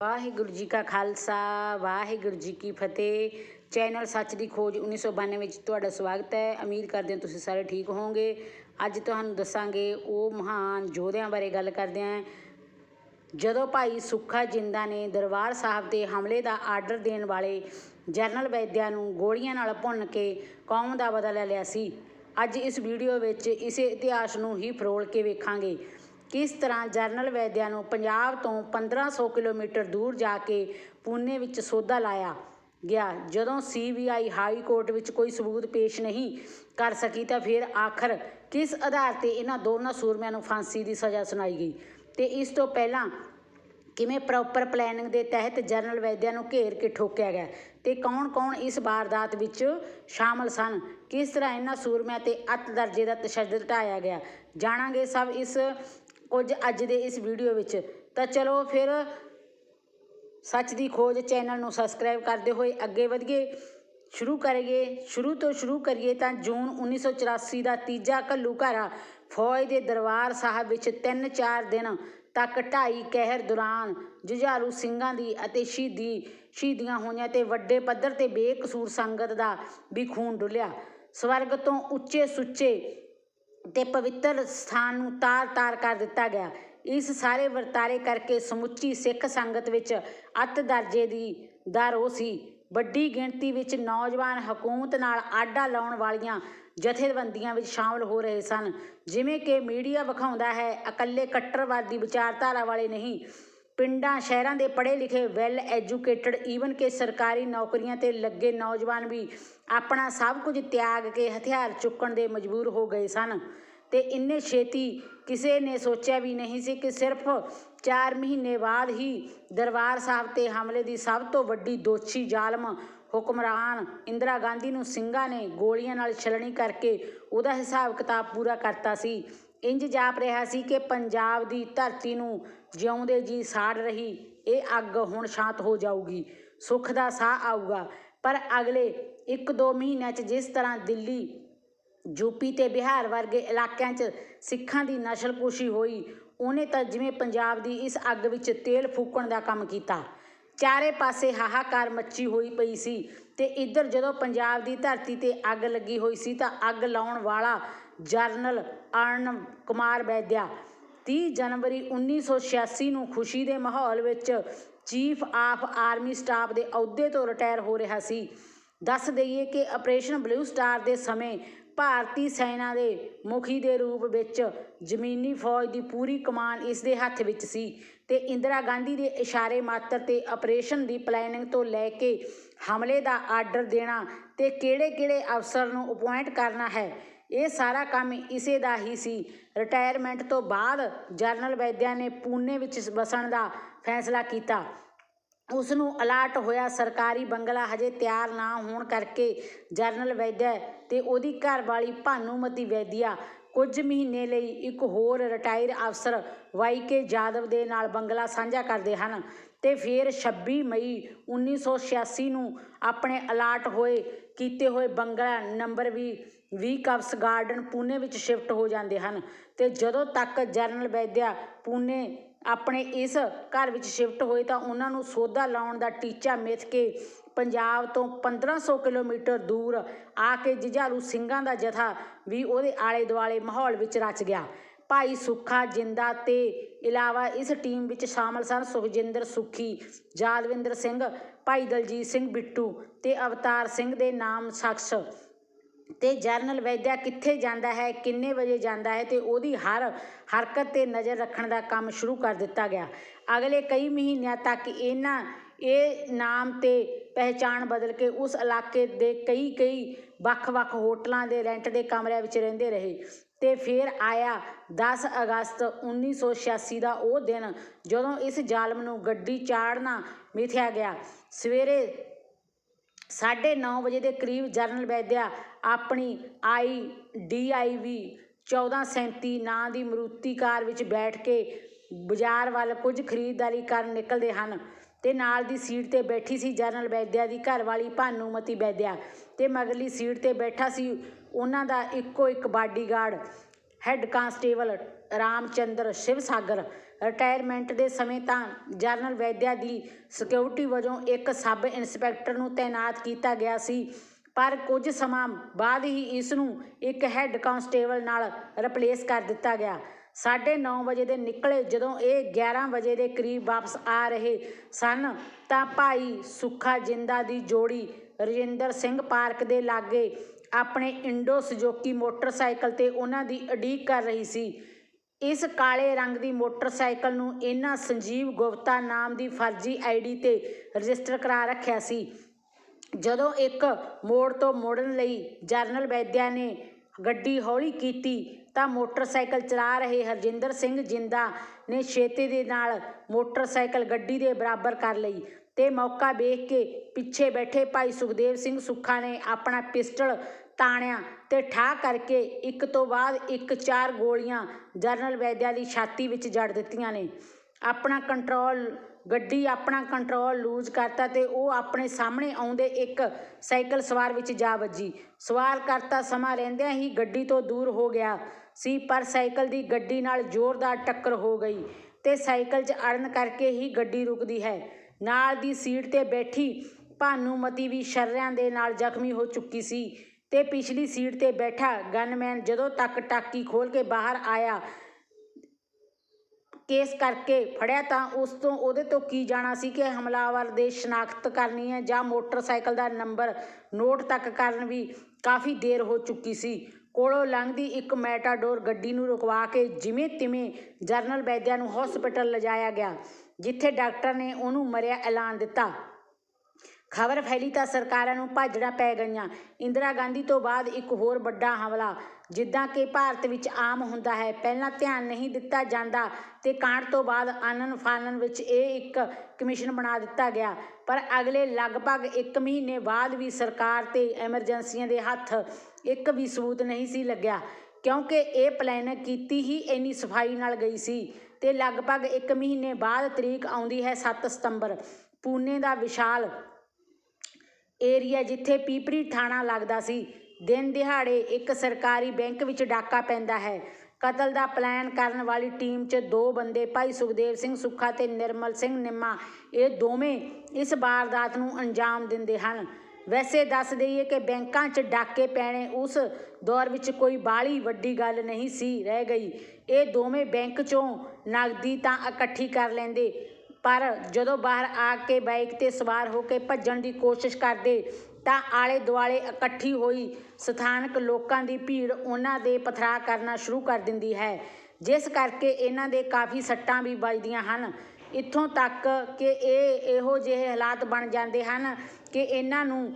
ਵਾਹਿਗੁਰੂ ਜੀ ਕਾ ਖਾਲਸਾ, ਵਾਹਿਗੁਰੂ ਜੀ ਕੀ ਫਤਿਹ। ਚੈਨਲ ਸੱਚ ਦੀ ਖੋਜ 1992 ਵਿੱਚ ਤੁਹਾਡਾ ਸਵਾਗਤ ਹੈ। ਉਮੀਦ ਕਰਦੇ ਹਾਂ ਤੁਸੀਂ ਸਾਰੇ ਠੀਕ ਹੋਵੋਗੇ। ਅੱਜ ਤੁਹਾਨੂੰ ਦੱਸਾਂਗੇ ਉਹ ਮਹਾਨ ਯੋਧਿਆਂ ਬਾਰੇ ਗੱਲ ਕਰਦੇ ਹਾਂ। ਜਦੋਂ ਭਾਈ ਸੁੱਖਾ ਜਿੰਦਾ ਨੇ ਦਰਬਾਰ ਸਾਹਿਬ ਤੇ ਹਮਲੇ ਦਾ ਆਰਡਰ ਦੇਣ ਵਾਲੇ ਜਰਨਲ ਵੈਦਿਆ ਨੂੰ ਗੋਲੀਆਂ ਨਾਲ ਭੁੰਨ ਕੇ ਕੌਮ ਦਾ ਬਦਲਾ ਲਿਆ ਸੀ, ਅੱਜ ਇਸ ਵੀਡੀਓ ਵਿੱਚ ਇਸੇ ਇਤਿਹਾਸ ਨੂੰ ਹੀ ਫਰੋਲ ਕੇ ਵੇਖਾਂਗੇ। ਕਿਸ ਤਰ੍ਹਾਂ ਜਰਨਲ ਵੈਦਿਆ ਨੂੰ ਪੰਜਾਬ ਤੋਂ 1500 ਕਿਲੋਮੀਟਰ ਦੂਰ ਜਾ ਕੇ ਪੂਨੇ ਵਿੱਚ ਸੌਦਾ ਲਾਇਆ ਗਿਆ। ਜਦੋਂ ਸੀਬੀਆਈ ਹਾਈ ਕੋਰਟ ਵਿੱਚ ਕੋਈ ਸਬੂਤ ਪੇਸ਼ ਨਹੀਂ ਕਰ ਸਕੀ ਤਾਂ ਫਿਰ ਆਖਰ ਕਿਸ ਆਧਾਰ ਤੇ ਇਹਨਾਂ ਦੋਨਾਂ ਸੂਰਮਿਆਂ ਨੂੰ ਫਾਂਸੀ ਦੀ ਸਜ਼ਾ ਸੁਣਾਈ ਗਈ? ਤੇ ਇਸ ਤੋਂ ਪਹਿਲਾਂ ਕਿਵੇਂ ਪ੍ਰੋਪਰ ਪਲੈਨਿੰਗ ਦੇ ਤਹਿਤ ਜਨਰਲ ਵੈਦਿਆ ਨੂੰ ਘੇਰ ਕੇ ਠੋਕਿਆ ਗਿਆ? ਤੇ ਕੌਣ-ਕੌਣ ਇਸ ਵਾਰਦਾਤ ਵਿੱਚ ਸ਼ਾਮਲ ਸਨ? ਕਿਸ ਤਰ੍ਹਾਂ ਇਹਨਾਂ ਸੂਰਮਿਆਂ ਤੇ ਅੱਤ ਦਰਜੇ ਦਾ ਤਸ਼ੱਦਦ ਢਾਇਆ ਗਿਆ? ਜਾਣਾਂਗੇ ਸਭ ਇਸ ਕੁਝ ਅੱਜ ਦੇ ਇਸ ਵੀਡੀਓ ਵਿੱਚ। ਤਾਂ ਚਲੋ ਫਿਰ ਸੱਚ ਦੀ ਖੋਜ ਚੈਨਲ ਨੂੰ ਸਬਸਕ੍ਰਾਈਬ ਕਰਦੇ ਹੋਏ ਅੱਗੇ ਵਧੀਏ। ਸ਼ੁਰੂ ਕਰੀਏ। ਸ਼ੁਰੂ ਤੋਂ ਸ਼ੁਰੂ ਕਰੀਏ ਤਾਂ ਜੂਨ 1984 ਦਾ ਤੀਜਾ ਘੱਲੂਘਾਰਾ ਫੌਜ ਦੇ ਦਰਬਾਰ ਸਾਹਿਬ ਵਿੱਚ 3-4 ਦਿਨ ਤੱਕ ਢਾਈ ਕਹਿਰ ਦੌਰਾਨ ਜੁਝਾਰੂ ਸਿੰਘਾਂ ਦੀ ਅਤੇ ਸ਼ਹੀਦੀ, ਸ਼ਹੀਦੀਆਂ ਹੋਈਆਂ ਤੇ ਵੱਡੇ ਪੱਧਰ ਤੇ ਬੇਕਸੂਰ ਸੰਗਤ ਦਾ ਵੀ ਖੂਨ ਡੁੱਲਿਆ। ਸਵਰਗ ਤੋਂ ਉੱਚੇ ਸੁੱਚੇ ਤੇ ਪਵਿੱਤਰ ਸਥਾਨ ਨੂੰ ਤਾਰ-ਤਾਰ ਕਰ ਦਿੱਤਾ ਗਿਆ। ਇਸ ਸਾਰੇ ਵਰਤਾਰੇ ਕਰਕੇ ਸਮੁੱਚੀ ਸਿੱਖ ਸੰਗਤ ਵਿੱਚ ਅੱਤ ਦਰਜੇ ਦੀ ਦਾ ਰੋਹ ਸੀ। ਵੱਡੀ ਗਿਣਤੀ ਵਿੱਚ ਨੌਜਵਾਨ ਹਕੂਮਤ ਨਾਲ ਆਡਾ ਲਾਉਣ ਵਾਲੀਆਂ ਜਥੇਬੰਦੀਆਂ ਵਿੱਚ ਸ਼ਾਮਲ ਹੋ ਰਹੇ ਸਨ। ਜਿਵੇਂ ਕਿ ਮੀਡੀਆ ਵਿਖਾਉਂਦਾ ਹੈ, ਇਕੱਲੇ ਕੱਟੜਵਾਦੀ ਵਿਚਾਰਧਾਰਾ ਵਾਲੇ ਨਹੀਂ ਪਿੰਡਾਂ, ਸ਼ਹਿਰਾਂ ਦੇ ਪੜ੍ਹੇ ਲਿਖੇ ਵੈਲ ਐਜੂਕੇਟਡ ਈਵਨ ਕਿ ਸਰਕਾਰੀ ਨੌਕਰੀਆਂ ਤੇ ਲੱਗੇ ਨੌਜਵਾਨ ਵੀ ਆਪਣਾ ਸਭ ਕੁਝ ਤਿਆਗ ਕੇ ਹਥਿਆਰ ਚੁੱਕਣ ਦੇ ਮਜਬੂਰ ਹੋ ਗਏ ਸਨ। ਤੇ ਇੰਨੇ ਛੇਤੀ ਕਿਸੇ ਨੇ ਸੋਚਿਆ ਵੀ ਨਹੀਂ ਸੀ ਕਿ ਸਿਰਫ 4 ਮਹੀਨੇ ਬਾਅਦ ਹੀ ਦਰਬਾਰ ਸਾਹਿਬ ਤੇ ਹਮਲੇ ਦੀ ਸਭ ਤੋਂ ਵੱਡੀ ਦੋਸ਼ੀ ਜ਼ਾਲਮ ਹੁਕਮਰਾਨ ਇੰਦਰਾ ਗਾਂਧੀ ਨੂੰ ਸਿੰਘਾਂ ਨੇ ਗੋਲੀਆਂ ਨਾਲ ਛਲਣੀ ਕਰਕੇ ਉਹਦਾ ਹਿਸਾਬ ਕਿਤਾਬ ਪੂਰਾ ਕਰਤਾ ਸੀ। ਇੰਜ ਜਾਪ ਰਿਹਾ ਸੀ ਕਿ ਪੰਜਾਬ ਦੀ ਧਰਤੀ ਨੂੰ ਜਿਉਂਦੇ ਜੀ ਸਾੜ ਰਹੀ, ਇਹ ਅੱਗ ਹੁਣ ਸ਼ਾਂਤ ਹੋ ਜਾਊਗੀ, ਸੁੱਖ ਦਾ ਸਾਹ ਆਊਗਾ। ਪਰ ਅਗਲੇ 1-2 ਮਹੀਨਿਆਂ 'ਚ ਜਿਸ ਤਰ੍ਹਾਂ ਦਿੱਲੀ, ਯੂਪੀ ਤੇ ਬਿਹਾਰ ਵਰਗੇ ਇਲਾਕਿਆਂ 'ਚ ਸਿੱਖਾਂ ਦੀ ਨਸਲਕੁਸ਼ੀ ਹੋਈ, ਉਹਨੇ ਤਾਂ ਜਿਵੇਂ ਪੰਜਾਬ ਦੀ ਇਸ ਅੱਗ ਵਿੱਚ ਤੇਲ ਫੂਕਣ ਦਾ ਕੰਮ ਕੀਤਾ। ਚਾਰੇ ਪਾਸੇ ਹਾਹਾਕਾਰ ਮੱਚੀ ਹੋਈ ਪਈ ਸੀ ਤੇ ਇੱਧਰ ਜਦੋਂ ਪੰਜਾਬ ਦੀ ਧਰਤੀ ਤੇ ਅੱਗ ਲੱਗੀ ਹੋਈ ਸੀ ਤਾਂ ਅੱਗ ਲਾਉਣ ਵਾਲਾ ਜਰਨਲ ਅਰਨ ਕੁਮਾਰ ਬੈਦਿਆ 30 ਜਨਵਰੀ 1986 ਨੂੰ ਖੁਸ਼ੀ ਦੇ ਮਾਹੌਲ ਵਿੱਚ ਚੀਫ ਆਫ ਆਰਮੀ ਸਟਾਫ ਦੇ ਅਹੁਦੇ ਤੋਂ ਰਿਟਾਇਰ ਹੋ ਰਿਹਾ ਸੀ। ਦੱਸ ਦਈਏ ਕਿ ਆਪਰੇਸ਼ਨ ਬਲੂ ਸਟਾਰ ਦੇ ਸਮੇਂ ਭਾਰਤੀ ਸੈਨਾ ਦੇ ਮੁਖੀ ਦੇ ਰੂਪ ਵਿੱਚ ਜ਼ਮੀਨੀ ਫੌਜ ਦੀ ਪੂਰੀ ਕਮਾਨ ਇਸ ਦੇ ਹੱਥ ਵਿੱਚ ਸੀ ਤੇ ਇੰਦਰਾ ਗਾਂਧੀ ਦੇ ਇਸ਼ਾਰੇ ਮਾਤਰ ਤੇ ਆਪਰੇਸ਼ਨ ਦੀ ਪਲੈਨਿੰਗ ਤੋਂ ਲੈ ਕੇ ਹਮਲੇ ਦਾ ਆਰਡਰ ਦੇਣਾ ਤੇ ਕਿਹੜੇ-ਕਿਹੜੇ ਅਫਸਰ ਨੂੰ ਅਪਾਇੰਟ ਕਰਨਾ ਹੈ, ਇਹ ਸਾਰਾ ਕੰਮ ਇਸੇ ਦਾ ਹੀ ਸੀ। ਰਿਟਾਇਰਮੈਂਟ ਤੋਂ ਬਾਅਦ ਜਰਨਲ ਵੈਦਿਆ ਨੇ ਪੂਨੇ ਵਿੱਚ ਵਸਣ ਦਾ ਫੈਸਲਾ ਕੀਤਾ। ਉਸ ਨੂੰ ਅਲਾਟ ਹੋਇਆ ਸਰਕਾਰੀ ਬੰਗਲਾ ਹਜੇ ਤਿਆਰ ਨਾ ਹੋਣ ਕਰਕੇ ਜਰਨਲ ਵੈਦਿਆ ਤੇ ਉਹਦੀ ਘਰਵਾਲੀ ਭਾਨੂਮਤੀ ਵੈਦਿਆ ਕੁਝ ਮਹੀਨੇ ਲਈ ਇੱਕ ਹੋਰ ਰਿਟਾਇਰ ਅਫਸਰ ਵਾਈ ਕੇ ਜਾਦਵ ਦੇ ਨਾਲ ਬੰਗਲਾ ਸਾਂਝਾ ਕਰਦੇ ਹਨ ਤੇ ਫਿਰ 26 ਮਈ 1986 ਨੂੰ ਆਪਣੇ ਅਲਾਟ ਹੋਏ ਕੀਤੇ ਹੋਏ ਬੰਗਲਾ ਨੰਬਰ ਵੀ ਵੀ ਕਵਸ ਗਾਰਡਨ ਪੂਨੇ ਵਿੱਚ ਸ਼ਿਫਟ ਹੋ ਜਾਂਦੇ ਹਨ ਤੇ ਜਦੋਂ ਤੱਕ ਜਨਰਲ ਵੈਦਿਆ ਪੂਨੇ ਆਪਣੇ ਇਸ ਘਰ ਵਿੱਚ ਸ਼ਿਫਟ ਹੋਏ ਤਾਂ ਉਹਨਾਂ ਨੂੰ ਸੋਧਾ ਲਾਉਣ ਦਾ ਟੀਚਾ ਮਿਥ ਕੇ ਪੰਜਾਬ ਤੋਂ 1500 ਕਿਲੋਮੀਟਰ ਦੂਰ ਆ ਕੇ ਜੁਝਾਰੂ ਸਿੰਘਾਂ ਦਾ ਜਥਾ ਵੀ ਉਹਦੇ ਆਲੇ ਦੁਆਲੇ ਮਾਹੌਲ ਵਿੱਚ ਰਚ ਗਿਆ। ਭਾਈ ਸੁੱਖਾ, ਜਿੰਦਾ ਤੇ ਇਲਾਵਾ ਇਸ ਟੀਮ ਵਿੱਚ ਸ਼ਾਮਲ ਸਨ ਸੁਖਜਿੰਦਰ ਸੁਖੀ, ਜਾਦਵਿੰਦਰ ਸਿੰਘ, ਭਾਈ ਦਲਜੀਤ ਸਿੰਘ ਬਿੱਟੂ ਤੇ ਅਵਤਾਰ ਸਿੰਘ ਦੇ ਨਾਮ ਸ਼ਖਸ। ਤੇ ਜਰਨਲ ਵੈਦਿਆ ਕਿੱਥੇ ਜਾਂਦਾ ਹੈ, ਕਿੰਨੇ ਵਜੇ ਜਾਂਦਾ ਹੈ ਤੇ ਉਹਦੀ ਹਰ ਹਰਕਤ ਤੇ ਨਜ਼ਰ ਰੱਖਣ ਦਾ ਕੰਮ ਸ਼ੁਰੂ ਕਰ ਦਿੱਤਾ ਗਿਆ। ਅਗਲੇ ਕਈ ਮਹੀਨਿਆਂ ਤੱਕ ਇਹਨਾਂ, ਇਹ ਨਾਮ ਤੇ ਪਹਿਚਾਣ ਬਦਲ ਕੇ ਉਸ ਇਲਾਕੇ ਦੇ ਕਈ ਕਈ ਵੱਖ-ਵੱਖ ਹੋਟਲਾਂ ਦੇ ਰੈਂਟ ਦੇ ਕਮਰਿਆਂ ਵਿੱਚ ਰਹਿੰਦੇ ਰਹੇ ਤੇ ਫਿਰ ਆਇਆ 10 ਅਗਸਤ 1986 ਦਾ ਉਹ ਦਿਨ ਜਦੋਂ ਇਸ ਜ਼ਾਲਮ ਨੂੰ ਗੱਡੀ ਚਾੜਨਾ ਮਿਥਿਆ ਗਿਆ। ਸਵੇਰੇ 9:30 ਵਜੇ ਦੇ ਕਰੀਬ ਜਰਨਲ ਵੈਦਿਆ ਆਪਣੀ ਆਈ ਡੀਆਈਵੀ 1437 ਨਾਂ ਦੀ ਮਰੂਤੀ ਕਾਰ ਵਿੱਚ ਬੈਠ ਕੇ ਬਾਜ਼ਾਰ ਵੱਲ ਕੁਝ ਖਰੀਦਦਾਰੀ ਕਰਨ ਨਿਕਲਦੇ ਹਨ ਤੇ ਨਾਲ ਦੀ ਸੀਟ ਤੇ ਬੈਠੀ ਸੀ ਜਰਨਲ ਵੈਦਿਆ ਦੀ ਘਰਵਾਲੀ ਭਾਨੂਮਤੀ ਵੈਦਿਆ ਤੇ ਮਗਰਲੀ ਸੀਟ ਤੇ ਬੈਠਾ ਸੀ ਉਹਨਾਂ ਦਾ ਇੱਕੋ ਇੱਕ bodyguard, head constable Ramchander Shiv Sagar retirement ਦੇ ਸਮੇਂ ਤਾਂ ਜਨਰਲ ਵੈਦਿਆ ਦੀ ਸਿਕਿਉਰਿਟੀ ਵਜੋਂ ਇੱਕ ਸਬ ਇੰਸਪੈਕਟਰ ਨੂੰ ਤਾਇਨਾਤ ਕੀਤਾ ਗਿਆ ਸੀ। ਪਰ ਕੁਝ ਸਮਾਂ ਬਾਅਦ ਹੀ ਇਸ ਨੂੰ ਇੱਕ ਹੈੱਡ ਕਾਂਸਟੇਬਲ ਨਾਲ ਰਿਪਲੇਸ ਕਰ ਦਿੱਤਾ ਗਿਆ। 9:30 ਵਜੇ ਦੇ ਨਿਕਲੇ ਜਦੋਂ ਇਹ 11 ਵਜੇ ਦੇ ਕਰੀਬ ਵਾਪਸ ਆ ਰਹੇ ਸਨ ਤਾਂ ਭਾਈ ਸੁੱਖਾ ਜਿੰਦਾ ਦੀ ਜੋੜੀ ਰਜਿੰਦਰ ਸਿੰਘ ਪਾਰਕ ਦੇ ਲਾਗੇ ਆਪਣੇ ਇੰਡੋ ਸੁਜ਼ੂਕੀ ਮੋਟਰਸਾਈਕਲ ਤੇ ਉਹਨਾਂ ਦੀ ਉਡੀਕ ਕਰ ਰਹੀ ਸੀ। ਇਸ ਕਾਲੇ ਰੰਗ ਦੀ ਮੋਟਰਸਾਈਕਲ ਨੂੰ ਇਹਨਾਂ ਸੰਜੀਵ ਗੁਪਤਾ ਨਾਮ ਦੀ ਫਰਜ਼ੀ ਆਈਡੀ ਤੇ ਰਜਿਸਟਰ ਕਰਾ ਰੱਖਿਆ ਸੀ। ਜਦੋਂ ਇੱਕ ਮੋੜ ਤੋਂ ਮੋੜਨ ਲਈ ਜਰਨਲ ਵੈਦਿਆ ਨੇ ਗੱਡੀ ਹੌਲੀ ਕੀਤੀ ਤਾਂ ਮੋਟਰਸਾਈਕਲ ਚਲਾ ਰਹੇ ਹਰਜਿੰਦਰ ਸਿੰਘ ਜਿੰਦਾ ਨੇ ਛੇਤੀ ਦੇ ਨਾਲ ਮੋਟਰਸਾਈਕਲ ਗੱਡੀ ਦੇ ਬਰਾਬਰ ਕਰ ਲਈ ਤੇ ਮੌਕਾ ਵੇਖ ਕੇ ਪਿੱਛੇ ਬੈਠੇ ਭਾਈ ਸੁਖਦੇਵ ਸਿੰਘ ਸੁੱਖਾ ਨੇ ਆਪਣਾ ਪਿਸਟਲ ਤਾਣਿਆ ਤੇ ਠਾਹ ਕਰਕੇ ਇੱਕ ਤੋਂ ਬਾਅਦ ਇੱਕ ਚਾਰ ਗੋਲੀਆਂ ਜਨਰਲ ਵੈਦਿਆ ਦੀ ਛਾਤੀ ਵਿੱਚ ਜੜ ਦਿੱਤੀਆਂ ਨੇ। ਆਪਣਾ ਕੰਟਰੋਲ ਗੱਡੀ ਆਪਣਾ ਕੰਟਰੋਲ ਲੂਜ਼ ਕਰਤਾ ਤੇ ਉਹ ਆਪਣੇ ਸਾਹਮਣੇ ਆਉਂਦੇ ਇੱਕ ਸਾਈਕਲ ਸਵਾਰ ਵਿੱਚ ਜਾ ਵੱਜੀ। ਸਵਾਰ ਕਰਤਾ ਸਮਾਂ ਰਹਿੰਦਿਆਂ ਹੀ ਗੱਡੀ ਤੋਂ ਦੂਰ ਹੋ ਗਿਆ ਸੀ, ਪਰ ਸਾਈਕਲ ਦੀ ਗੱਡੀ ਨਾਲ ਜ਼ੋਰਦਾਰ ਟੱਕਰ ਹੋ ਗਈ ਤੇ ਸਾਈਕਲ 'ਚ ਅੜਨ ਕਰਕੇ ਹੀ ਗੱਡੀ ਰੁਕਦੀ ਹੈ। ਨਾਲ ਦੀ ਸੀਟ ਤੇ ਬੈਠੀ ਭਾਨੂਮਤੀ ਵੀ ਸ਼ਰਿਆਂ ਦੇ ਨਾਲ ਜ਼ਖਮੀ ਹੋ ਚੁੱਕੀ ਸੀ। ਤੇ ਪਿਛਲੀ ਸੀਟ ਤੇ ਬੈਠਾ ਗਨਮੈਨ ਜਦੋਂ ਤੱਕ ਟਾਕੀ ਖੋਲ ਕੇ ਬਾਹਰ ਆਇਆ ਕੇਸ ਕਰਕੇ ਫੜਿਆ ਤਾਂ ਉਸ ਤੋਂ ਉਹਦੇ ਤੋਂ ਕੀ ਜਾਣਾ ਸੀ ਕਿ ਹਮਲਾਵਰ ਦੇ ਸ਼ਨਾਖਤ ਕਰਨੀ ਹੈ ਜਾਂ ਮੋਟਰਸਾਈਕਲ ਦਾ ਨੰਬਰ ਨੋਟ ਤੱਕ ਕਰਨ ਵੀ ਕਾਫੀ ਦੇਰ ਹੋ ਚੁੱਕੀ ਸੀ। ਕੋਲੋਂ ਲੰਘਦੀ ਇੱਕ ਮੈਟਾਡੋਰ ਗੱਡੀ ਨੂੰ ਰੁਕਵਾ ਕੇ ਜਿਵੇਂ ਤਿਵੇਂ ਜਰਨਲ ਵੈਦਿਆ ਨੂੰ ਹਸਪੀਟਲ ਲਿਜਾਇਆ ਗਿਆ, ਜਿੱਥੇ ਡਾਕਟਰ ਨੇ ਉਹਨੂੰ ਮਰਿਆ ਐਲਾਨ ਦਿੱਤਾ। ਖਬਰ ਫੈਲੀ ਤਾਂ ਸਰਕਾਰਾਂ ਨੂੰ ਭਾਜੜਾਂ ਪੈ ਗਈਆਂ। ਇੰਦਰਾ ਗਾਂਧੀ ਤੋਂ ਬਾਅਦ ਇੱਕ ਹੋਰ ਵੱਡਾ ਹਮਲਾ, ਜਿੱਦਾਂ ਕਿ ਭਾਰਤ ਵਿੱਚ ਆਮ ਹੁੰਦਾ ਹੈ। ਪਹਿਲਾਂ ਧਿਆਨ ਨਹੀਂ ਦਿੱਤਾ ਜਾਂਦਾ ਤੇ ਕਾਂਡ ਤੋਂ ਬਾਅਦ ਆਨਨ ਫਾਨਨ ਵਿੱਚ ਇਹ ਇੱਕ ਕਮਿਸ਼ਨ ਬਣਾ ਦਿੱਤਾ ਗਿਆ। ਪਰ ਅਗਲੇ ਲਗਭਗ 1 ਮਹੀਨੇ ਬਾਅਦ ਵੀ ਸਰਕਾਰ ਤੇ ਐਮਰਜੈਂਸੀਆਂ ਦੇ ਹੱਥ ਇੱਕ ਵੀ ਸਬੂਤ ਨਹੀਂ ਸੀ ਲੱਗਿਆ, ਕਿਉਂਕਿ ਇਹ ਪਲਾਨ ਕੀਤੀ ਹੀ ਇੰਨੀ ਸਫ਼ਾਈ ਨਾਲ ਗਈ ਸੀ ਤੇ ਲਗਭਗ 1 ਮਹੀਨੇ ਬਾਅਦ ਤਰੀਕ ਆਉਂਦੀ ਹੈ 7 ਸਤੰਬਰ। ਪੂਨੇ ਦਾ ਵਿਸ਼ਾਲ ਏਰੀਆ ਜਿੱਥੇ ਪੀਪਰੀ ਥਾਣਾ ਲੱਗਦਾ ਸੀ, ਦਿਨ ਦਿਹਾੜੇ ਇੱਕ ਸਰਕਾਰੀ ਬੈਂਕ ਵਿੱਚ ਡਾਕਾ ਪੈਂਦਾ ਹੈ। ਕਤਲ ਦਾ ਪਲਾਨ ਕਰਨ ਵਾਲੀ ਟੀਮ 'ਚ ਦੋ ਬੰਦੇ, ਭਾਈ ਸੁਖਦੇਵ ਸਿੰਘ ਸੁੱਖਾ ਤੇ ਨਿਰਮਲ ਸਿੰਘ ਨਿੰਮਾ, ਇਹ ਦੋਵੇਂ ਇਸ ਵਾਰਦਾਤ ਨੂੰ ਅੰਜਾਮ ਦਿੰਦੇ ਹਨ। ਵੈਸੇ ਦੱਸ ਦਈਏ ਕਿ ਬੈਂਕਾਂ 'ਚ ਡਾਕੇ ਪੈਣੇ ਉਸ ਦੌਰ ਵਿੱਚ ਕੋਈ ਬਾਲੀ ਵੱਡੀ ਗੱਲ ਨਹੀਂ ਸੀ, ਰਹਿ ਗਈ। ਇਹ ਦੋਵੇਂ ਬੈਂਕ 'ਚੋਂ ਨਗਦੀ ਤਾਂ ਇਕੱਠੀ ਕਰ ਲੈਂਦੇ ਪਰ ਜਦੋਂ ਬਾਹਰ ਆ ਕੇ ਬਾਈਕ ਤੇ ਸਵਾਰ ਹੋ ਕੇ ਭੱਜਣ ਦੀ ਕੋਸ਼ਿਸ਼ ਕਰਦੇ ਤਾਂ ਆਲੇ ਦੁਆਲੇ ਇਕੱਠੀ ਹੋਈ ਸਥਾਨਕ ਲੋਕਾਂ ਦੀ ਭੀੜ ਉਹਨਾਂ ਦੇ ਪਥਰਾ ਕਰਨਾ ਸ਼ੁਰੂ ਕਰ ਦਿੰਦੀ ਹੈ। ਜਿਸ ਕਰਕੇ ਇਹਨਾਂ ਦੇ ਕਾਫੀ ਸੱਟਾਂ ਵੀ ਵੱਜਦੀਆਂ ਹਨ। ਇੱਥੋਂ ਤੱਕ ਕਿ ਇਹ ਇਹੋ ਜਿਹੇ ਹਾਲਾਤ ਬਣ ਜਾਂਦੇ ਹਨ ਕਿ ਇਹਨਾਂ ਨੂੰ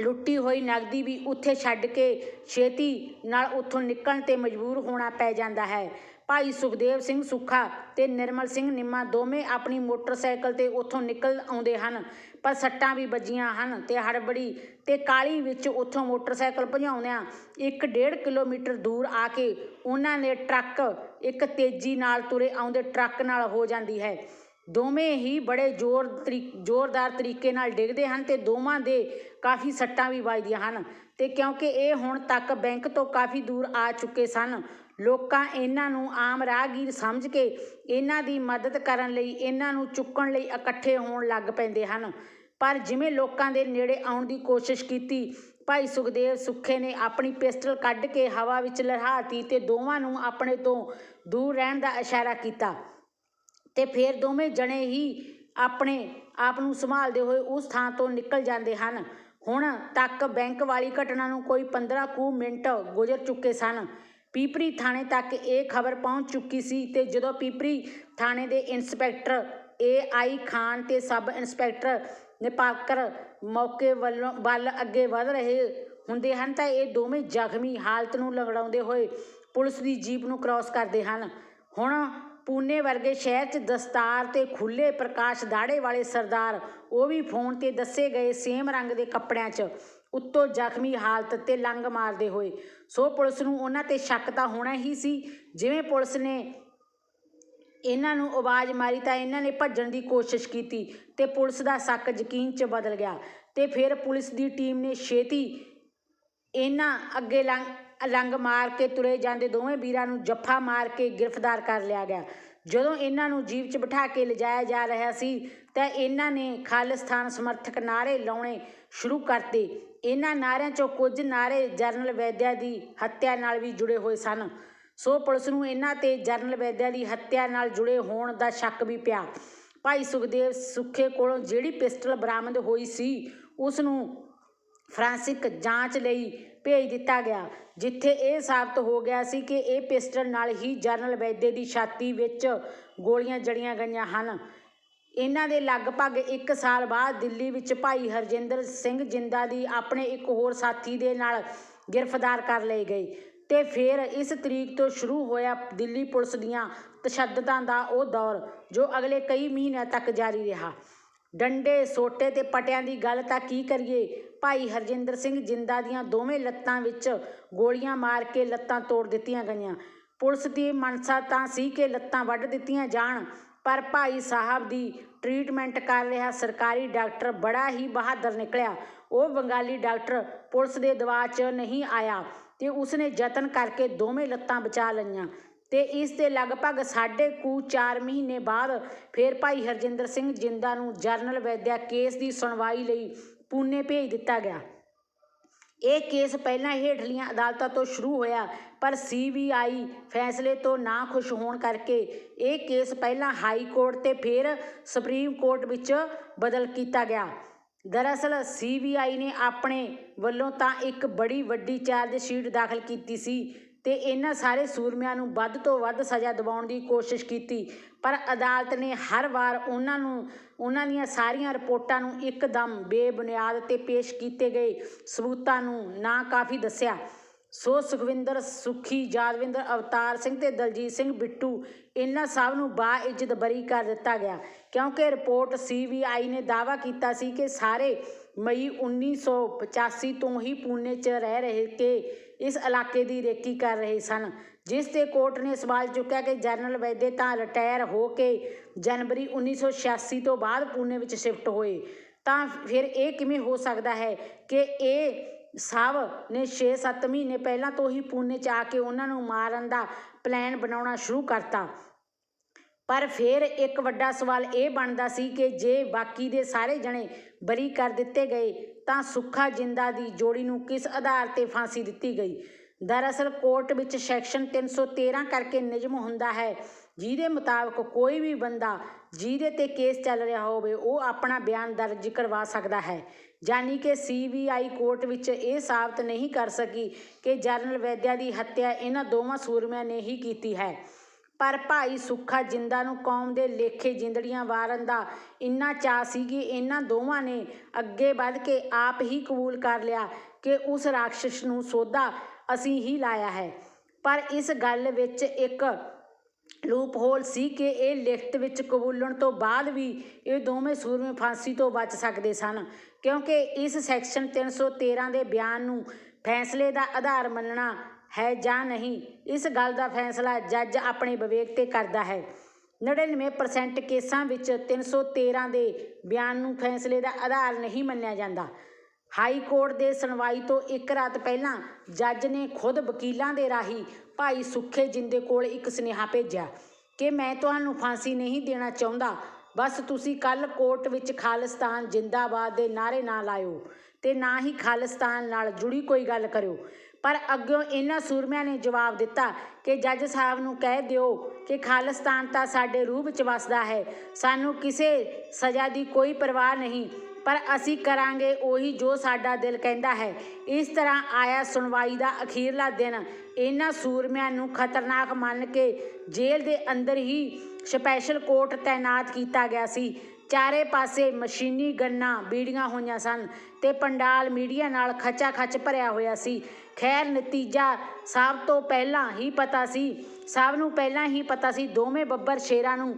ਲੁੱਟੀ ਹੋਈ ਨਗਦੀ ਵੀ ਉੱਥੇ ਛੱਡ ਕੇ ਛੇਤੀ ਨਾਲ ਉੱਥੋਂ ਨਿਕਲਣ ਤੇ ਮਜਬੂਰ ਹੋਣਾ ਪੈ ਜਾਂਦਾ ਹੈ। ਭਾਈ ਸੁਖਦੇਵ ਸਿੰਘ ਸੁੱਖਾ ਤੇ ਨਿਰਮਲ ਸਿੰਘ ਨਿੰਮਾ ਦੋਵੇਂ ਆਪਣੀ ਮੋਟਰਸਾਈਕਲ ਤੇ ਉੱਥੋਂ ਨਿਕਲ ਆਉਂਦੇ ਹਨ, ਪਰ ਸੱਟਾਂ ਵੀ ਵੱਜੀਆਂ ਹਨ ਤੇ ਹੜਬੜੀ ਤੇ ਕਾਲੀ ਵਿੱਚ ਉੱਥੋਂ ਮੋਟਰਸਾਈਕਲ ਭਜਾਉਂਦਿਆਂ ਇੱਕ ਡੇਢ ਕਿਲੋਮੀਟਰ ਦੂਰ ਆ ਕੇ ਉਹਨਾਂ ਨੇ ਟਰੱਕ ਇੱਕ ਤੇਜ਼ੀ ਨਾਲ ਤੁਰੇ ਆਉਂਦੇ ਟਰੱਕ ਨਾਲ ਹੋ ਜਾਂਦੀ ਹੈ। ਦੋਵੇਂ ਹੀ ਬੜੇ ਜ਼ੋਰ ਤਰੀ, ਜ਼ੋਰਦਾਰ ਤਰੀਕੇ ਨਾਲ ਡਿੱਗਦੇ ਹਨ ਤੇ ਦੋਵਾਂ ਦੇ ਕਾਫੀ ਸੱਟਾਂ ਵੀ ਵੱਜਦੀਆਂ ਹਨ ਤੇ ਕਿਉਂਕਿ ਇਹ ਹੁਣ ਤੱਕ ਬੈਂਕ ਤੋਂ ਕਾਫੀ ਦੂਰ ਆ ਚੁੱਕੇ ਸਨ ਲੋਕਾਂ ਇਹਨਾਂ ਨੂੰ ਆਮ ਰਾਹਗੀਰ ਸਮਝ ਕੇ ਇਹਨਾਂ ਦੀ ਮਦਦ ਕਰਨ ਲਈ, ਇਹਨਾਂ ਨੂੰ ਚੁੱਕਣ ਲਈ ਇਕੱਠੇ ਹੋਣ ਲੱਗ ਪੈਂਦੇ ਹਨ। ਪਰ ਜਿਵੇਂ ਲੋਕਾਂ ਦੇ ਨੇੜੇ ਆਉਣ ਦੀ ਕੋਸ਼ਿਸ਼ ਕੀਤੀ, ਭਾਈ ਸੁਖਦੇਵ ਸੁੱਖੇ ਨੇ ਆਪਣੀ ਪਿਸਟਲ ਕੱਢ ਕੇ ਹਵਾ ਵਿੱਚ ਲਹਿਰਾਤੀ ਤੇ ਦੋਵਾਂ ਨੂੰ ਆਪਣੇ ਤੋਂ ਦੂਰ ਰਹਿਣ ਦਾ ਇਸ਼ਾਰਾ ਕੀਤਾ ਤੇ ਫਿਰ ਦੋਵੇਂ ਜਣੇ ਹੀ ਆਪਣੇ ਆਪ ਨੂੰ ਸੰਭਾਲਦੇ ਹੋਏ ਉਸ ਥਾਂ ਤੋਂ ਨਿਕਲ ਜਾਂਦੇ ਹਨ। ਹੁਣ ਤੱਕ ਬੈਂਕ ਵਾਲੀ ਘਟਨਾ ਨੂੰ ਕੋਈ 15 ਕੁ ਮਿੰਟ ਗੁਜ਼ਰ ਚੁੱਕੇ ਸਨ। ਪੀਪਰੀ ਥਾਣੇ ਤੱਕ ਇਹ ਖਬਰ ਪਹੁੰਚ ਚੁੱਕੀ ਸੀ ਤੇ ਜਦੋਂ ਪੀਪਰੀ ਥਾਣੇ ਦੇ ਇੰਸਪੈਕਟਰ ਏ ਆਈ ਖਾਨ ਤੇ ਸਬ ਇੰਸਪੈਕਟਰ ਨਿਪਾਕਰ ਮੌਕੇ ਵੱਲੋਂ ਵੱਲ ਅੱਗੇ ਵਧ ਰਹੇ ਹੁੰਦੇ ਹਨ ਤਾਂ ਇਹ ਦੋਵੇਂ ਜ਼ਖਮੀ ਹਾਲਤ ਨੂੰ ਲਗੜਾਉਂਦੇ ਹੋਏ ਪੁਲਿਸ ਦੀ ਜੀਪ ਨੂੰ ਕ੍ਰਾਸ ਕਰਦੇ ਹਨ। ਹੁਣ ਪੂਨੇ ਵਰਗੇ ਸ਼ਹਿਰ 'ਚ ਦਸਤਾਰ ਤੇ ਖੁੱਲੇ ਪ੍ਰਕਾਸ਼ ਦਾੜੇ ਵਾਲੇ ਸਰਦਾਰ ਉਹ ਵੀ ਫੋਨ ਤੇ ਦੱਸੇ ਗਏ ਸੇਮ ਰੰਗ ਦੇ ਕੱਪੜਿਆਂ 'ਚ ਉੱਤੋਂ ਜ਼ਖਮੀ ਹਾਲਤ ਤੇ ਲੰਗ ਮਾਰਦੇ ਹੋਏ ਸੋ ਪੁਲਿਸ ਨੂੰ ਉਹਨਾਂ ਤੇ ਸ਼ੱਕ ਤਾਂ ਹੋਣਾ ਹੀ ਸੀ। ਜਿਵੇਂ ਪੁਲਿਸ ਨੇ ਇਹਨਾਂ ਨੂੰ ਆਵਾਜ਼ ਮਾਰੀ ਤਾਂ ਇਹਨਾਂ ਨੇ ਭੱਜਣ ਦੀ ਕੋਸ਼ਿਸ਼ ਕੀਤੀ ਤੇ ਪੁਲਿਸ ਦਾ ਸ਼ੱਕ ਯਕੀਨ 'ਚ ਬਦਲ ਗਿਆ ਤੇ ਫਿਰ ਪੁਲਿਸ ਦੀ ਟੀਮ ਨੇ ਛੇਤੀ ਇਹਨਾਂ ਅੱਗੇ ਲੰਘ ਲੰਗ ਮਾਰ ਕੇ ਤੁਰੇ ਜਾਂਦੇ ਦੋਵੇਂ ਵੀਰਾਂ ਨੂੰ ਜੱਫਾ ਮਾਰ ਕੇ ਗ੍ਰਿਫਤਾਰ ਕਰ ਲਿਆ ਗਿਆ। ਜਦੋਂ ਇਹਨਾਂ ਨੂੰ ਜੀਪ 'ਚ ਬਿਠਾ ਕੇ ਲਿਜਾਇਆ ਜਾ ਰਿਹਾ ਸੀ ਤਾਂ ਇਹਨਾਂ ਨੇ ਖਾਲਿਸਤਾਨ ਸਮਰਥਕ ਨਾਅਰੇ ਲਾਉਣੇ ਸ਼ੁਰੂ ਕਰਤੇ। ਇਹਨਾਂ ਨਾਅਰਿਆਂ 'ਚੋਂ ਕੁਝ ਨਾਅਰੇ ਜਰਨਲ ਵੈਦਿਆ ਦੀ ਹੱਤਿਆ ਨਾਲ ਵੀ ਜੁੜੇ ਹੋਏ ਸਨ। ਸੋ ਪੁਲਿਸ ਨੂੰ ਇਹਨਾਂ ਤੇ ਜਰਨਲ ਵੈਦਿਆ ਦੀ ਹੱਤਿਆ ਨਾਲ ਜੁੜੇ ਹੋਣ ਦਾ ਸ਼ੱਕ ਵੀ ਪਿਆ। ਭਾਈ ਸੁਖਦੇਵ ਸੁੱਖੇ ਕੋਲੋਂ ਜਿਹੜੀ ਪਿਸਟਲ ਬਰਾਮਦ ਹੋਈ ਸੀ, ਉਸ ਨੂੰ ਫਰਾਂਸਿਕ ਜਾਂਚ ਲਈ ਭੇਜ ਦਿੱਤਾ ਗਿਆ, ਜਿੱਥੇ ਇਹ ਸਾਬਤ ਹੋ ਗਿਆ ਸੀ ਕਿ ਇਹ ਪਿਸਟਲ ਨਾਲ ਹੀ ਜਰਨਲ ਵੈਦੇ ਦੀ ਛਾਤੀ ਵਿੱਚ ਗੋਲੀਆਂ ਜੜੀਆਂ ਗਈਆਂ ਹਨ। ਇਹਨਾਂ ਦੇ ਲਗਭਗ 1 ਸਾਲ ਬਾਅਦ ਦਿੱਲੀ ਵਿੱਚ ਭਾਈ ਹਰਜਿੰਦਰ ਸਿੰਘ ਜਿੰਦਾ ਦੀ ਆਪਣੇ ਇੱਕ ਹੋਰ ਸਾਥੀ ਦੇ ਨਾਲ ਗ੍ਰਿਫਤਾਰ ਕਰ ਲਏ ਗਏ ਤੇ ਫਿਰ ਇਸ ਤਰੀਕ ਤੋਂ ਸ਼ੁਰੂ ਹੋਇਆ ਦਿੱਲੀ ਪੁਲਿਸ ਦੀਆਂ ਤਸ਼ੱਦਦਾਂ ਦਾ ਉਹ ਦੌਰ, ਜੋ ਅਗਲੇ ਕਈ ਮਹੀਨਿਆਂ ਤੱਕ ਜਾਰੀ ਰਿਹਾ। ਡੰਡੇ, ਸੋਟੇ ਤੇ ਪਟਿਆਂ ਦੀ ਗੱਲ ਤਾਂ ਕੀ ਕਰੀਏ? ਭਾਈ ਹਰਜਿੰਦਰ ਸਿੰਘ ਜਿੰਦਾ ਦੀਆਂ ਦੋਵੇਂ ਲੱਤਾਂ ਵਿੱਚ ਗੋਲੀਆਂ ਮਾਰ ਕੇ ਲੱਤਾਂ ਤੋੜ ਦਿੱਤੀਆਂ ਗਈਆਂ। ਪੁਲਿਸ ਦੀ ਮਨਸਾ ਤਾਂ ਸੀ ਕਿ ਲੱਤਾਂ ਵੱਢ ਦਿੱਤੀਆਂ ਜਾਣ ਪਰ ਭਾਈ ਸਾਹਿਬ ਦੀ ਟ੍ਰੀਟਮੈਂਟ ਕਰ ਰਿਹਾ ਸਰਕਾਰੀ ਡਾਕਟਰ ਬੜਾ ਹੀ ਬਹਾਦਰ ਨਿਕਲਿਆ। ਉਹ ਬੰਗਾਲੀ ਡਾਕਟਰ ਪੁਲਿਸ ਦੇ ਦਬਾਅ 'ਚ ਨਹੀਂ ਆਇਆ ਤੇ ਉਸਨੇ ਯਤਨ ਕਰਕੇ ਦੋਵੇਂ ਲੱਤਾਂ ਬਚਾ ਲਈਆਂ ਤੇ ਇਸ ਦੇ ਲਗਭਗ ਸਾਢੇ ਕੁ 4 ਮਹੀਨੇ ਬਾਅਦ ਫਿਰ ਭਾਈ ਹਰਜਿੰਦਰ ਸਿੰਘ ਜਿੰਦਾ ਨੂੰ ਜਰਨਲ ਵੈਦਿਆ ਕੇਸ ਦੀ ਸੁਣਵਾਈ ਲਈ ਪੂਨੇ ਭੇਜ ਦਿੱਤਾ ਗਿਆ। ਇਹ ਕੇਸ ਪਹਿਲਾਂ ਹੇਠਲੀਆਂ ਅਦਾਲਤਾਂ ਤੋਂ ਸ਼ੁਰੂ ਹੋਇਆ, ਪਰ ਸੀਬੀਆਈ ਫੈਸਲੇ ਤੋਂ ਨਾ ਖੁਸ਼ ਹੋਣ ਕਰਕੇ ਇਹ ਕੇਸ ਪਹਿਲਾਂ ਹਾਈ ਕੋਰਟ ਤੇ ਫਿਰ ਸੁਪਰੀਮ ਕੋਰਟ ਵਿੱਚ ਬਦਲ ਕੀਤਾ ਗਿਆ। ਦਰਅਸਲ ਸੀਬੀਆਈ ਨੇ ਆਪਣੇ ਵੱਲੋਂ ਤਾਂ ਇੱਕ ਬੜੀ ਵੱਡੀ ਚਾਰਜ ਸ਼ੀਟ ਦਾਖਲ ਕੀਤੀ ਸੀ ਤੇ ਇਹਨਾਂ ਸਾਰੇ ਸੂਰਮਿਆਂ ਨੂੰ ਵੱਧ ਤੋਂ ਵੱਧ ਸਜ਼ਾ ਦਿਵਾਉਣ ਦੀ ਕੋਸ਼ਿਸ਼ ਕੀਤੀ। ਪਰ ਅਦਾਲਤ ਨੇ ਹਰ ਵਾਰ ਉਹਨਾਂ ਨੂੰ, ਉਹਨਾਂ ਦੀਆਂ ਸਾਰੀਆਂ ਰਿਪੋਰਟਾਂ ਨੂੰ ਇੱਕਦਮ ਬੇਬੁਨਿਆਦ ਤੇ ਪੇਸ਼ ਕੀਤੇ ਗਏ ਸਬੂਤਾਂ ਨੂੰ ਨਾ ਕਾਫੀ ਦੱਸਿਆ। ਸੋ ਸੁਖਵਿੰਦਰ ਸੁਖੀ ਯਾਦਵਿੰਦਰ ਅਵਤਾਰ ਸਿੰਘ ਤੇ ਦਲਜੀਤ ਸਿੰਘ ਬਿੱਟੂ, ਇਹਨਾਂ ਸਭ ਨੂੰ ਬਾ ਇੱਜ਼ਤ ਬਰੀ ਕਰ ਦਿੱਤਾ ਗਿਆ। ਕਿਉਂਕਿ ਰਿਪੋਰਟ ਸੀਬੀਆਈ ਨੇ ਦਾਅਵਾ ਕੀਤਾ ਸੀ ਕਿ ਸਾਰੇ ਮਈ 1985 ਤੋਂ ਹੀ ਪੂਨੇ 'ਚ ਰਹਿ ਰਹੇ ਕਿ ਇਸ ਇਲਾਕੇ ਦੀ ਰੇਕੀ ਕਰ ਰਹੇ ਸਨ, ਜਿਸ ਤੇ ਕੋਰਟ ਨੇ ਸਵਾਲ ਚੁੱਕਿਆ ਕਿ ਜਨਰਲ ਵੈਦੇ ਤਾਂ ਰਿਟਾਇਰ ਹੋ ਕੇ ਜਨਵਰੀ 1986 ਤੋਂ ਬਾਅਦ ਪੂਨੇ ਵਿੱਚ ਸ਼ਿਫਟ ਹੋਏ। ਤਾਂ ਫਿਰ ਇਹ ਕਿਵੇਂ ਹੋ ਸਕਦਾ ਹੈ ਕਿ ਇਹ ਸਭ ਨੇ 6-7 ਮਹੀਨੇ ਪਹਿਲਾਂ ਤੋਂ ਹੀ ਪੂਨੇ 'ਚ ਆ ਕੇ ਉਹਨਾਂ ਨੂੰ ਮਾਰਨ ਦਾ ਪਲਾਨ ਬਣਾਉਣਾ ਸ਼ੁਰੂ ਕਰਤਾ? ਪਰ ਫਿਰ ਇੱਕ ਵੱਡਾ ਸਵਾਲ ਇਹ ਬਣਦਾ ਸੀ ਕਿ ਜੇ ਬਾਕੀ ਦੇ ਸਾਰੇ ਜਣੇ ਬਰੀ ਕਰ ਦਿੱਤੇ ਗਏ ਤਾਂ ਸੁੱਖਾ ਜਿੰਦਾ ਦੀ ਜੋੜੀ ਨੂੰ ਕਿਸ ਆਧਾਰ ਤੇ ਫਾਂਸੀ ਦਿੱਤੀ ਗਈ? ਦਰਅਸਲ ਕੋਰਟ ਵਿੱਚ ਸੈਕਸ਼ਨ 313 ਕਰਕੇ ਨਿਯਮ ਹੁੰਦਾ ਹੈ, ਜਿਹਦੇ ਮੁਤਾਬਕ ਕੋਈ ਵੀ ਬੰਦਾ ਜਿਹਦੇ ਤੇ ਕੇਸ ਚੱਲ ਰਿਹਾ ਹੋਵੇ, ਉਹ ਆਪਣਾ ਬਿਆਨ ਦਰਜ ਕਰਵਾ ਸਕਦਾ ਹੈ। ਯਾਨੀ ਕਿ ਸੀਬੀਆਈ ਕੋਰਟ ਵਿੱਚ ਇਹ ਸਾਬਤ ਨਹੀਂ ਕਰ ਸਕੀ ਕਿ ਜਰਨਲ ਵੈਦਿਆ ਦੀ ਹੱਤਿਆ ਇਹਨਾਂ ਦੋਵਾਂ ਸੂਰਮਿਆਂ ਨੇ ਹੀ ਕੀਤੀ ਹੈ। ਪਰ ਭਾਈ ਸੁੱਖਾ ਜਿੰਦਾ ਨੂੰ ਕੌਮ ਦੇ ਲੇਖੇ ਜਿੰਦੜੀਆਂ ਵਾਰਨ ਦਾ ਇੰਨਾ ਚਾਅ ਸੀ ਕਿ ਇਹਨਾਂ ਦੋਵਾਂ ਨੇ ਅੱਗੇ ਵੱਧ ਕੇ ਆਪ ਹੀ ਕਬੂਲ ਕਰ ਲਿਆ ਕਿ ਉਸ ਰਾਖਸ਼ ਨੂੰ ਸੋਧਾ ਅਸੀਂ ਹੀ ਲਾਇਆ ਹੈ। ਪਰ ਇਸ ਗੱਲ ਵਿੱਚ ਇੱਕ ਲੂਪ ਹੋਲ ਸੀ ਕਿ ਇਹ ਲਿਖਤ ਵਿੱਚ ਕਬੂਲਣ ਤੋਂ ਬਾਅਦ ਵੀ ਇਹ ਦੋਵੇਂ ਸੂਰਮੇ ਫਾਂਸੀ ਤੋਂ ਬਚ ਸਕਦੇ ਸਨ, ਕਿਉਂਕਿ ਇਸ ਸੈਕਸ਼ਨ 313 ਦੇ ਬਿਆਨ ਨੂੰ ਫੈਸਲੇ ਦਾ ਆਧਾਰ ਮੰਨਣਾ ਹੈ ਜਾਂ ਨਹੀਂ, ਇਸ ਗੱਲ ਦਾ ਫੈਸਲਾ ਜੱਜ ਆਪਣੇ ਵਿਵੇਕ ਤੇ ਕਰਦਾ ਹੈ। 99% ਕੇਸਾਂ ਵਿੱਚ 313 ਦੇ ਬਿਆਨ ਨੂੰ ਫੈਸਲੇ ਦਾ ਆਧਾਰ ਨਹੀਂ ਮੰਨਿਆ ਜਾਂਦਾ। ਹਾਈ ਕੋਰਟ ਦੇ ਸੁਣਵਾਈ ਤੋਂ ਇੱਕ ਰਾਤ ਪਹਿਲਾਂ ਜੱਜ ਨੇ ਖੁਦ ਵਕੀਲਾਂ ਦੇ ਰਾਹੀਂ ਭਾਈ ਸੁੱਖੇ ਜਿੰਦੇ ਕੋਲ ਇੱਕ ਸੁਨੇਹਾ ਭੇਜਿਆ ਕਿ ਮੈਂ ਤੁਹਾਨੂੰ ਫਾਂਸੀ ਨਹੀਂ ਦੇਣਾ ਚਾਹੁੰਦਾ, ਬਸ ਤੁਸੀਂ ਕੱਲ ਕੋਰਟ ਵਿੱਚ ਖਾਲਿਸਤਾਨ ਜਿੰਦਾਬਾਦ ਦੇ ਨਾਰੇ ਨਾ ਲਾਇਓ ਤੇ ਨਾ ਹੀ ਖਾਲਿਸਤਾਨ ਨਾਲ ਜੁੜੀ ਕੋਈ ਗੱਲ ਕਰਿਓ। ਪਰ ਅੱਗੋਂ ਇਹਨਾਂ ਸੂਰਮਿਆਂ ਨੇ ਜਵਾਬ ਦਿੱਤਾ ਕਿ ਜੱਜ ਸਾਹਿਬ ਨੂੰ ਕਹਿ ਦਿਓ ਕਿ ਖਾਲਿਸਤਾਨ ਤਾਂ ਸਾਡੇ ਰੂਹ ਵਿੱਚ ਵਸਦਾ ਹੈ। ਸਾਨੂੰ ਕਿਸੇ ਸਜ਼ਾ ਦੀ ਕੋਈ ਪਰਵਾਹ ਨਹੀਂ, ਪਰ ਅਸੀਂ ਕਰਾਂਗੇ ਉਹੀ ਜੋ ਸਾਡਾ ਦਿਲ ਕਹਿੰਦਾ ਹੈ। ਇਸ ਤਰ੍ਹਾਂ ਆਇਆ ਸੁਣਵਾਈ ਦਾ ਅਖੀਰਲਾ ਦਿਨ। ਇਹਨਾਂ ਸੂਰਮਿਆਂ ਨੂੰ ਖਤਰਨਾਕ ਮੰਨ ਕੇ ਜੇਲ੍ਹ ਦੇ ਅੰਦਰ ਹੀ ਸਪੈਸ਼ਲ ਕੋਰਟ ਤਾਇਨਾਤ ਕੀਤਾ ਗਿਆ ਸੀ। ਚਾਰੇ ਪਾਸੇ ਮਸ਼ੀਨੀ ਗੰਨਾਂ ਬੀੜੀਆਂ ਹੋਈਆਂ ਸਨ ਤੇ ਪੰਡਾਲ ਮੀਡੀਆ ਨਾਲ ਖਚਾ ਖਚ ਭਰਿਆ ਹੋਇਆ ਸੀ। ਖੈਰ, ਨਤੀਜਾ ਸਭ ਤੋਂ ਪਹਿਲਾਂ ਹੀ ਪਤਾ ਸੀ। ਸਭ ਨੂੰ ਪਹਿਲਾਂ ਹੀ ਪਤਾ ਸੀ, ਦੋਵੇਂ ਬੱਬਰ ਸ਼ੇਰਾਂ ਨੂੰ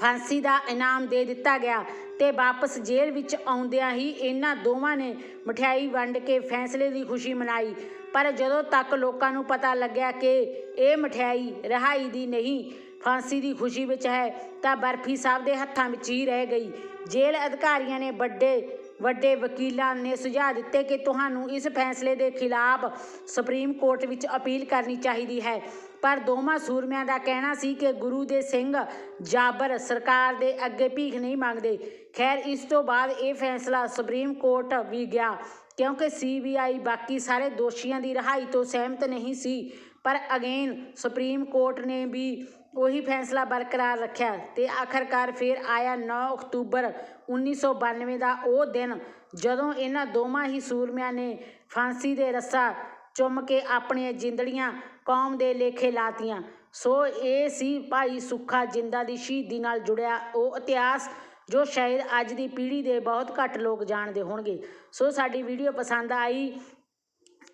ਫਾਂਸੀ ਦਾ ਇਨਾਮ ਦੇ ਦਿੱਤਾ ਗਿਆ ਤੇ ਵਾਪਸ ਜੇਲ੍ਹ ਵਿੱਚ ਆਉਂਦਿਆਂ ਹੀ ਇਹਨਾਂ ਦੋਵਾਂ ਨੇ ਮਠਿਆਈ ਵੰਡ ਕੇ ਫੈਸਲੇ ਦੀ ਖੁਸ਼ੀ ਮਨਾਈ। ਪਰ ਜਦੋਂ ਤੱਕ ਲੋਕਾਂ ਨੂੰ ਪਤਾ ਲੱਗਿਆ ਕਿ ਇਹ ਮਠਿਆਈ ਰਿਹਾਈ ਦੀ ਨਹੀਂ ਫਾਂਸੀ ਦੀ ਖੁਸ਼ੀ ਵਿੱਚ ਹੈ ਤਾਂ ਬਰਫੀ ਸਾਹਿਬ ਦੇ ਹੱਥਾਂ ਵਿੱਚ ਹੀ ਰਹਿ ਗਈ। ਜੇਲ੍ਹ ਅਧਿਕਾਰੀਆਂ ਨੇ ਵੱਡੇ ਵੱਡੇ ਵਕੀਲਾਂ ਨੇ ਸੁਝਾਅ ਦਿੱਤੇ ਕਿ ਤੁਹਾਨੂੰ ਇਸ ਫੈਸਲੇ ਦੇ ਖਿਲਾਫ ਸੁਪਰੀਮ ਕੋਰਟ ਵਿੱਚ ਅਪੀਲ ਕਰਨੀ ਚਾਹੀਦੀ ਹੈ। ਪਰ ਦੋਵਾਂ ਸੂਰਮਿਆਂ ਦਾ ਕਹਿਣਾ ਸੀ ਕਿ ਗੁਰੂ ਦੇ ਸਿੰਘ ਜਾਬਰ ਸਰਕਾਰ ਦੇ ਅੱਗੇ ਭੀਖ ਨਹੀਂ ਮੰਗਦੇ। ਖੈਰ, ਇਸ ਤੋਂ ਬਾਅਦ ਇਹ ਫੈਸਲਾ ਸੁਪਰੀਮ ਕੋਰਟ ਵੀ ਗਿਆ ਕਿਉਂਕਿ ਸੀਬੀਆਈ ਬਾਕੀ ਸਾਰੇ ਦੋਸ਼ੀਆਂ ਦੀ ਰਿਹਾਈ ਤੋਂ ਸਹਿਮਤ ਨਹੀਂ ਸੀ। ਪਰ ਅਗੇਨ ਸੁਪਰੀਮ ਕੋਰਟ ਨੇ ਵੀ ਉਹੀ ਫੈਸਲਾ ਬਰਕਰਾਰ ਰੱਖਿਆ ਤੇ ਆਖਰਕਾਰ ਫਿਰ ਆਇਆ 9 ਅਕਤੂਬਰ 1992 ਦਾ ਉਹ ਦਿਨ, ਜਦੋਂ ਇਹਨਾਂ ਦੋਵਾਂ ਹੀ ਸੂਰਮਿਆਂ ਨੇ ਫਾਂਸੀ ਦੇ ਰੱਸਾ ਚੁੰਮ ਕੇ ਆਪਣੀਆਂ ਜਿੰਦੜੀਆਂ ਕੌਮ ਦੇ ਲੇਖੇ ਲਾਤੀਆਂ। ਸੋ ਇਹ ਸੀ ਭਾਈ ਸੁੱਖਾ ਜਿੰਦਾ ਦੀ ਸ਼ਹੀਦੀ ਨਾਲ ਜੁੜਿਆ ਉਹ ਇਤਿਹਾਸ, ਜੋ ਸ਼ਾਇਦ ਅੱਜ ਦੀ ਪੀੜ੍ਹੀ ਦੇ ਬਹੁਤ ਘੱਟ ਲੋਕ ਜਾਣਦੇ ਹੋਣਗੇ। ਸੋ ਸਾਡੀ ਵੀਡੀਓ ਪਸੰਦ ਆਈ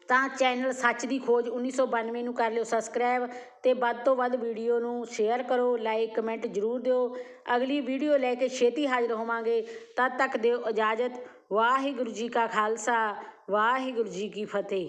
ਤਾਂ ਚੈਨਲ ਸੱਚ ਦੀ ਖੋਜ 1992 ਨੂੰ ਕਰ ਲਿਓ ਸਬਸਕ੍ਰਾਈਬ ਤੇ ਵੱਧ ਤੋਂ ਵੱਧ ਵੀਡੀਓ ਨੂੰ ਸ਼ੇਅਰ ਕਰੋ ਲਾਈਕ ਕਮੈਂਟ ਜ਼ਰੂਰ ਦਿਓ। ਅਗਲੀ ਵੀਡੀਓ ਲੈ ਕੇ ਛੇਤੀ ਹਾਜ਼ਰ ਹੋਵਾਂਗੇ। ਤਦ ਤੱਕ ਦਿਓ ਇਜਾਜ਼ਤ। ਵਾਹਿਗੁਰੂ ਜੀ ਕਾ ਖਾਲਸਾ, ਵਾਹਿਗੁਰੂ ਜੀ ਕੀ ਫਤਿਹ।